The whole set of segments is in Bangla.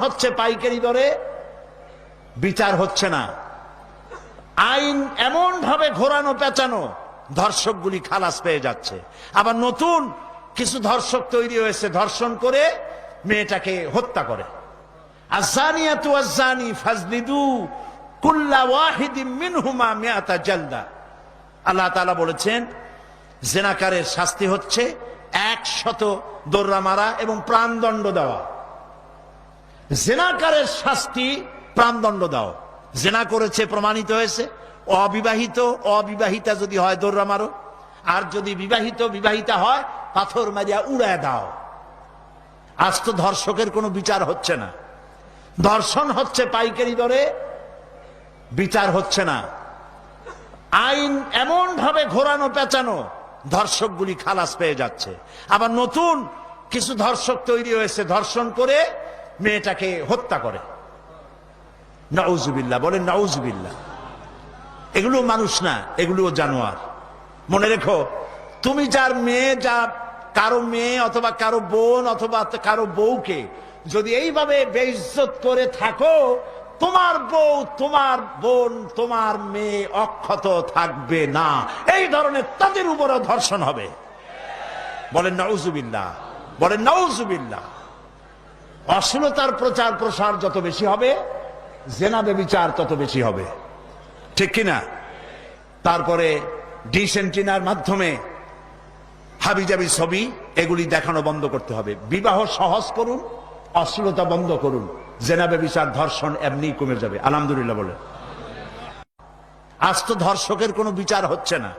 হচ্ছে পাইকারি দরে, বিচার হচ্ছে না। আইন এমন ভাবে ঘোরানো, পেঁচানো, ধর্ষকগুলি খালাস পেয়ে যাচ্ছে। আবার নতুন কিছু ধর্ষক তৈরি হয়েছে, ধর্ষণ করে মেয়েটাকে হত্যা করে। আল্লাহ বলেছেন, জেনাকারের শাস্তি হচ্ছে একশত দৌড়া মারা এবং প্রাণদণ্ড দেওয়া। জেনাকারের শাস্তি প্রাণদণ্ড দাও। জেনা করেছে, প্রমাণিত হয়েছে। অবিবাহিত, অবিবাহিতা যদি হয়, দৌড়া মারো। আর যদি বিবাহিত, বিবাহিতা হয়, পাথর মারিয়া উড়ায় দাও। আজ তো ধর্ষকের কোনো বিচার হচ্ছে না। ধর্ষণ হচ্ছে পাইকারি দরে, বিচার হচ্ছে না। আইন এমন ভাবে ঘোরানো, পেঁচানো, ধর্ষকগুলি খালাস পেয়ে যাচ্ছে। আবার নতুন কিছু ধর্ষক তৈরি হয়েছে, ধর্ষণ করে মেয়েটাকে হত্যা করে। নাউজুবিল্লাহ, বলেন নাউজুবিল্লাহ। এগুলো মানুষ না এগুলো জানোয়ার। মনে রেখো, তুমি যার মেয়ে, যা কারও মেয়ে অথবা কারও বোন অথবা কারও বউকে যদি এইভাবে বেইজ্জত করে থাকো, তোমার বউ, তোমার বোন, তোমার মেয়ে অক্ষত থাকবে না। এই ধরনের তাদের উপরও ধর্ষণ হবে। বলেন নাউজুবিল্লাহ বলেন নাউজুবিল্লাহ। অশ্লীলতার প্রচার প্রসার যত বেশি হবে জেনাবে বিচার তত বেশি হবে। ঠিক কিনা? তারপরে ডিসেন্টিনার মাধ্যমে হাবিজাবি ছবি, এগুলি দেখানো বন্ধ করতে হবে। বিবাহ সহজ করুন, অশ্লীলতা বন্ধ করুন। জেনাবে বিচার ধর্ষণ এমনি কমে যাবে। আলহামদুলিল্লাহ বলে আজ তো ধর্ষকের কোনো বিচার হচ্ছে না।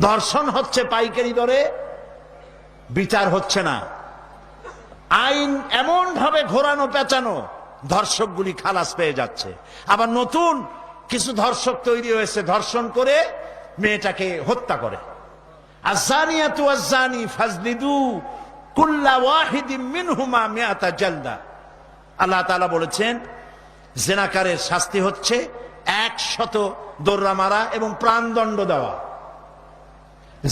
ধর্ষণ হচ্ছে পাইকারি দরে, বিচার হচ্ছে না। আইন এমন ভাবে ঘোরানো, পেঁচানো, ধর্ষকগুলি খালাস পেয়ে যাচ্ছে। আবার নতুন কিছু ধর্ষক তৈরি হয়েছে, ধর্ষণ করে মেয়েটাকে হত্যা করে। আজানিয়াতু আজানি ফাজলিদু কুল্লা ওয়াহিদিম মিনহুমা মিয়াতা জালদা। আল্লাহ তাআলা বলেছেন জেনাকারের শাস্তি হচ্ছে একশত দৌড়া মারা এবং প্রাণদণ্ড দেওয়া।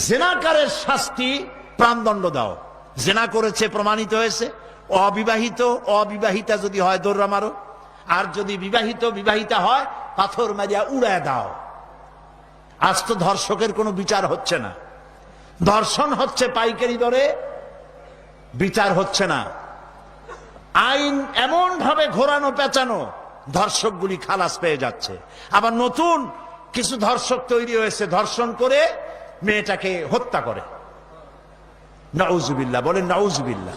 জেনাকারের শাস্তি প্রাণদণ্ড দাও জেনা করেছে, প্রমাণিত হয়েছে। অবিবাহিত, অবিবাহিতা যদি হয়, দৌড়া মারো। আর যদি বিবাহিত, বিবাহিতা হয়, পাথর মারিয়া উড়ায় দাও। আজ তো ধর্ষকের কোনো বিচার হচ্ছে না। ধর্ষণ হচ্ছে পাইকারি দরে, বিচার হচ্ছে না। আইন এমন ভাবে ঘোরানো, পেঁচানো, ধর্ষকগুলি খালাস পেয়ে যাচ্ছে। আবার নতুন কিছু ধর্ষক তৈরি হয়েছে, ধর্ষণ করে মেয়েটাকে হত্যা করে। নাউজুবিল্লাহ বলেন নাউজুবিল্লাহ